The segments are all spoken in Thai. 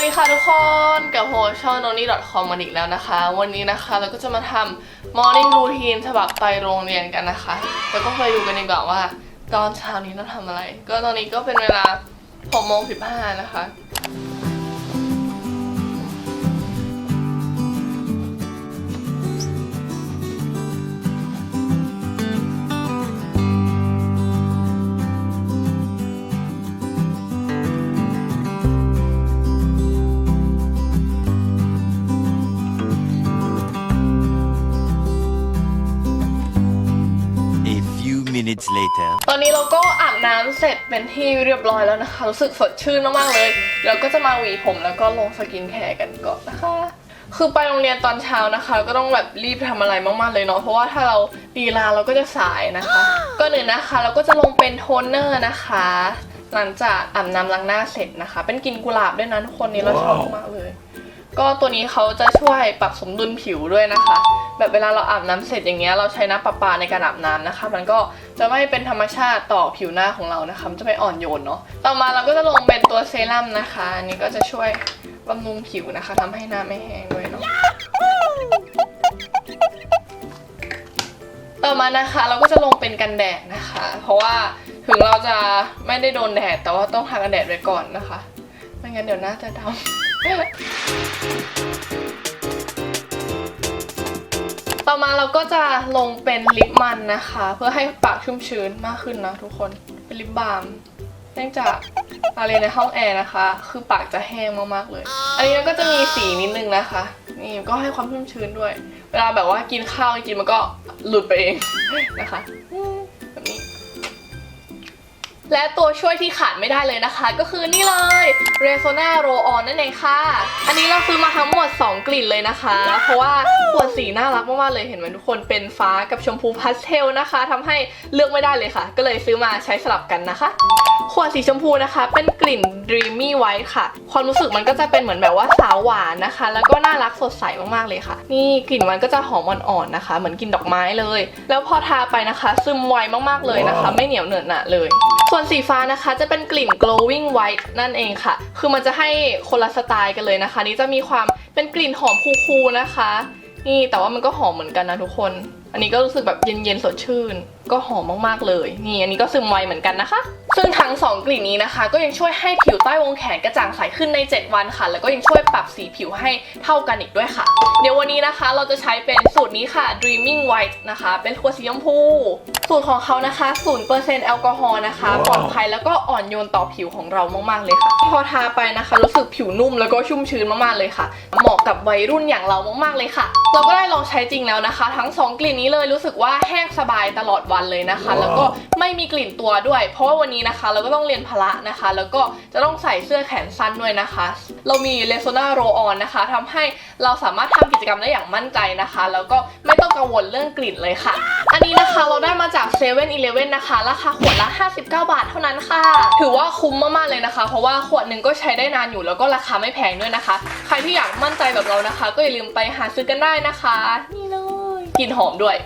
วัสดีค่ะทุกคนกับโฮช่อง n o n i c o m มาอีกแล้วนะคะ วันนี้นะคะเราก็จะมาทำ morning routine ฉบับไปโรงเรียนกันนะคะ แล้วก็ไปดูกันดีกว่าว่า ตอนเช้านี้เราทำอะไร ก็ตอนนี้ก็เป็นเวลา6โมง15นะคะ minutes later. ตอนนี้เราก็อาบน้ำเสร็จเป็นที่เรียบร้อยแล้วนะคะรู้สึกสดชื่นมากๆเลยเราก็จะมาหวีผมแล้วก็ลงสกินแคร์กันก่อนนะคะคือไปโรงเรียนตอนเช้านะคะ ก็ต้องแบบรีบทำอะไรมากๆเลยเนาะเพราะว่าถ้าเราดีลาเราก็จะสายนะคะ ก็หนึ่งนะคะ เราก็จะลงเป็นโทนเนอร์นะคะ หลังจากอาบน้ำล้างหน้าเสร็จนะคะ เป็นกลินกุหลาบด้วยนะทุกคนนี้เราชอบมากเลย ก็ตัวนี้เขาจะช่วยปรับสมดุลผิวด้วยนะคะ แบบเวลาเราอาบน้ำเสร็จอย่างเงี้ยเราใช้น้ำประปาในการอาบน้ำนะคะ มันก็จะไม่เป็นธรรมชาติต่อผิวหน้าของเรานะคะจะไม่อ่อนโยนเนาะต่อมาเราก็จะลงเป็นตัวเซรั่มนะคะอันนี้ก็จะช่วยบำรุงผิวนะคะทำให้หน้าไม่แห้งด้วยเนาะต่อมานะคะเราก็จะลงเป็นกันแดดนะคะ เพราะว่าถึงเราจะไม่ได้โดนแดดแต่ว่าต้องทากันแดดไว้ก่อนนะคะไม่งั้นเดี๋ยวหน้าจะดำ ต่อมาเราก็จะลงเป็นลิปมันนะคะ เพื่อให้ปากชุ่มชื้นมากขึ้นนะทุกคนเป็นลิปบาล์มเนื่องจากมาเรียนในห้องแอร์นะคะ คือปากจะแห้งมากๆเลย อันนี้ก็จะมีสีนิดนึงนะคะ นี่ก็ให้ความชุ่มชื้นด้วย เวลาแบบว่ากินข้าวจริงๆมันก็หลุดไปเองนะคะ และตัวช่วยที่ขาดไม่ได้เลยนะคะ ก็คือนี่เลย r e s o n a Roll On นั่นเองค่ะ อันนี้เราซื้อมาทั้งหมด 2 กลิ่นเลยนะคะ เพราะว่าขวดสีน่ารักมากๆเลยเห็นไหมทุกคนเป็นฟ้ากับชมพูพาสเทลนะคะทำให้เลือกไม่ได้เลยค่ะ ก็เลยซื้อมาใช้สลับกันนะคะ ขวดสีชมพูนะคะ เป็นกลิ่น Dreamy White ค่ะ ความรู้สึกมันก็จะเป็นเหมือนแบบว่าสาวหวานนะคะ แล้วก็น่ารักสดใสมากๆเลยค่ะ นี่กลิ่นมันก็จะหอมอ่อนๆนะคะ เหมือนกลิ่นดอกไม้เลย แล้วพอทาไปนะคะ ซึมไวมากๆเลยนะคะ ไม่เหนียวเหนอะหนะเลยส่วนสีฟ้านะคะจะเป็นกลิ่น glowing white นั่นเองค่ะ คือมันจะให้คนละสไตล์กันเลยนะคะ นี่จะมีความเป็นกลิ่นหอมคูลๆนะคะ นี่แต่ว่ามันก็หอมเหมือนกันนะทุกคน อันนี้ก็รู้สึกแบบเย็นๆสดชื่น ก็หอมมากๆเลย นี่อันนี้ก็ซึมไวเหมือนกันนะคะ ซึ่งทั้ง 2 กลิ่นนี้นะคะ ก็ยังช่วยให้ผิวใต้วงแขนกระจ่างใสขึ้นใน 7 วันค่ะ แล้วก็ยังช่วยปรับสีผิวให้เท่ากันอีกด้วยค่ะ เดี๋ยววันนี้นะคะ เราจะใช้เป็นสูตรนี้ค่ะ Dreaming White นะคะ เป็นขวดสีชมพู สูตรของเขานะคะ0%แอลกอฮอล์นะคะปลอดภัยแล้วก็อ่อนโยนต่อผิวของเรามากๆเลยค่ะ พอทาไปนะคะ รู้สึกผิวนุ่มแล้วก็ชุ่มชื้นมากๆเลยค่ะ เหมาะกับวัยรุ่นอย่างเรามากๆเลยค่ะ เราก็ได้ลองใช้จริงแล้วนะคะ ทั้ง 2 กลิ่นนี้เลยรู้สึกว่าแห้งสบายตลอดวันเลยนะคะ แล้วก็ไม่มีกลิ่นตัวด้วย เพราะว่าวันนี้นะคะ เราก็ต้องเรียนพละนะคะ แล้วก็จะต้องใส่เสื้อแขนสั้นด้วยนะคะ เรามีเลโซนาโรออนนะคะทำให้เราสามารถทำกิจกรรมได้อย่างมั่นใจนะคะ แล้วก็ไม่ต้องกังวลเรื่องกลิ่นเลยค่ะ อันนี้นะคะเราได้มาจาก7 e เ e ่ e อนะคะ ราคาขวดละ 59 บาทเท่านั้นค่ะ ถือว่าคุ้มมากๆเลยนะคะ เพราะว่าขวดหนึ่งก็ใช้ได้นานอยู่แล้วก็ราคาไม่แพงด้วยนะคะ ใครที่อยากมั่นใจแบบเรานะคะ ก็อย่าลืมไปหาซื้อกันได้นะคะ นี่เลยกลิ่นหอมด้วย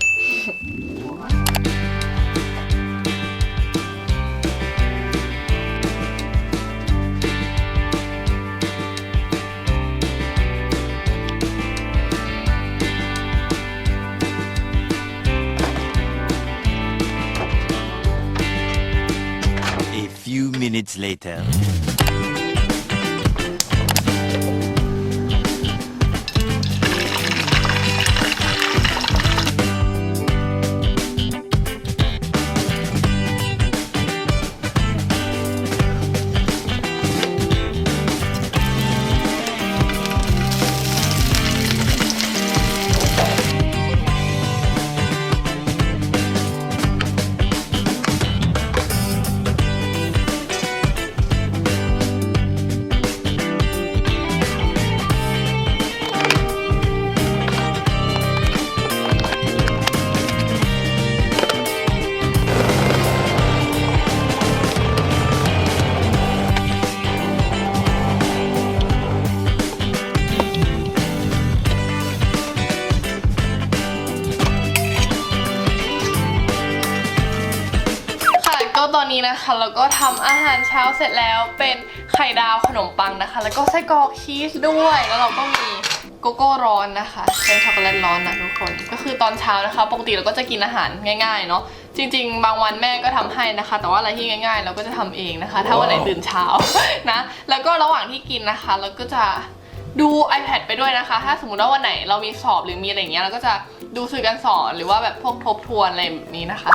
minutes later. นี้นะคะเราก็ทำอาหารเช้าเสร็จแล้วเป็นไข่ดาวขนมปังนะคะ แล้วก็ไส้กรอกชีสด้วย แล้วเราก็มีโกโก้ร้อนนะคะเป็นช็อกโกแลตร้อนนะทุกคน ก็คือตอนเช้านะคะ ปกติเราก็จะกินอาหารง่ายๆเนาะจริง ๆ บางวันแม่ก็ทำให้นะคะ แต่ว่าอะไรที่ง่าย ๆ เราก็จะทำเองนะคะ ถ้าวันไหนตื่นเช้านะ แล้วก็ระหว่างที่กินนะคะ เราก็จะดู iPad ไปด้วยนะคะ ถ้าสมมติว่าวันไหนเรามีสอบหรือมีอะไรอย่างเงี้ยเราก็จะดูสื่อการสอนหรือว่าแบบพวกทบทวนอะไรแบบนี้นะคะ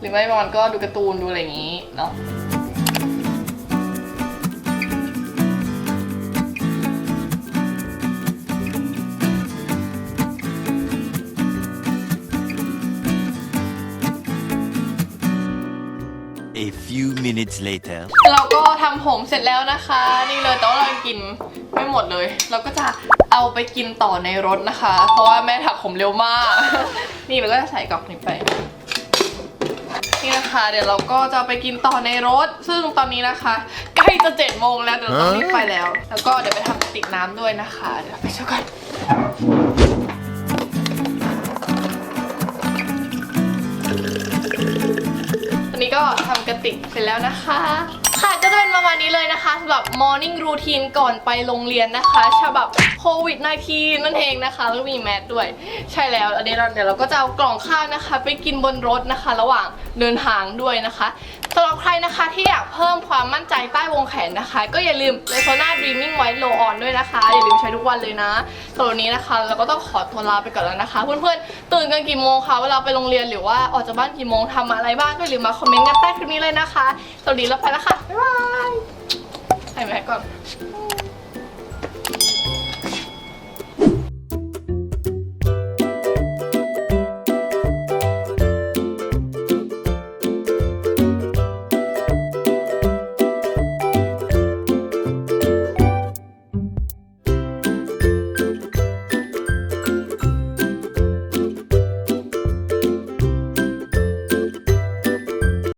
หรือไม่บางวันก็ดูการ์ตูนดูอะไรอย่างนี้เนาะ A few minutes later. เราก็ทำผมเสร็จแล้วนะคะ นี่เลยแต่ว่าเรายังกินไม่หมดเลย เราก็จะเอาไปกินต่อในรถนะคะ เพราะว่าแม่ถักผมเร็วมาก นี่เราก็จะใส่กล่องนี้ไป นี่นะคะ เดี๋ยวเราก็จะไปกินต่อในรถ ซึ่งตอนนี้นะคะ ใกล้จะเจ็ดโมงแล้วเดี๋ยวเราต้องรีบไปแล้ว แล้วก็เดี๋ยวไปทำกระติกน้ำด้วยนะคะ เดี๋ยวเราไปช่วยกันตอนนี้ก็ทำกระติกเสร็จแล้วนะคะ ค่ะก็จะเป็นประมาณนี้เลยนะคะสำหรับ morning routine ก่อนไปโรงเรียนนะคะฉบับโควิด -19 นั่นเองนะคะ แล้วก็มีแมสด้วย ใช่แล้วอันนี้เราเดี๋ยวเราก็จะเอากล่องข้าวนะคะ ไปกินบนรถนะคะ ระหว่างเดินทางด้วยนะคะสำหรับใครนะคะที่อยากเพิ่มความมั่นใจใต้วงแขนนะคะ ก็อย่าลืม l e s o n a Dreaming White Low On ด้วยนะคะ อย่าลืมใช้ทุกวันเลยนะสำหรับนนี้นะคะ เราก็ต้องขอตัวลาไปก่อนแล้วนะคะ เพื่อนๆตื่นกันกี่โมงคะเวลาไปโรงเรียนหรือว่าออกจากบ้านกี่โมงทำอะไรบ้างก็อย่าลืมมาคอมเมนต์กันใต้คลิปนี้เลยนะคะสวัสดีแล้วไปแล้วค่ะบ๊ายบายใส่แมสก่อน